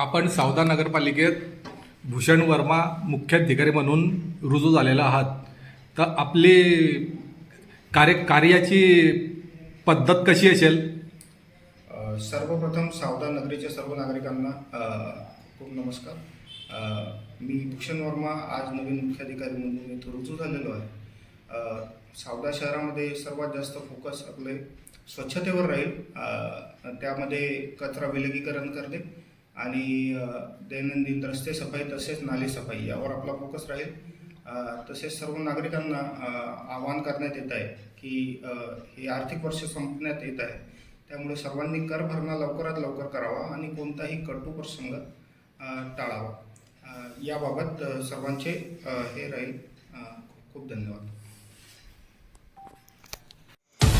आपण सावदा नगरपालिकेत भूषण वर्मा मुख्याधिकारी म्हणून रुजू झालेला आहात. तर आपली कार्य कार्याची पद्धत कशी असेल? सर्वप्रथम सावदा नगरीच्या सर्व नागरिकांना खूप नमस्कार. अ, मी भूषण वर्मा आज नवीन मुख्याधिकारी म्हणून इथं रुजू झालेलो आहे. अ, सावदा शहरामध्ये सर्वात जास्त फोकस आपले स्वच्छतेवर राहील. अ, त्यामध्ये कचरा विलगीकरण करणे आणि दैनंदिन रस्ते सफाई तसेच नाले सफाई यावर आपला फोकस राहील. तसेच सर्व नागरिकांना आवाहन करण्यात येत आहे की हे आर्थिक वर्ष संपण्यात येत आहे. त्यामुळे सर्वांनी कर भरणा लवकरात लवकर करावा आणि कोणताही कटू प्रसंग टाळावा. याबाबत सर्वांचे हे राहील. खूप धन्यवाद.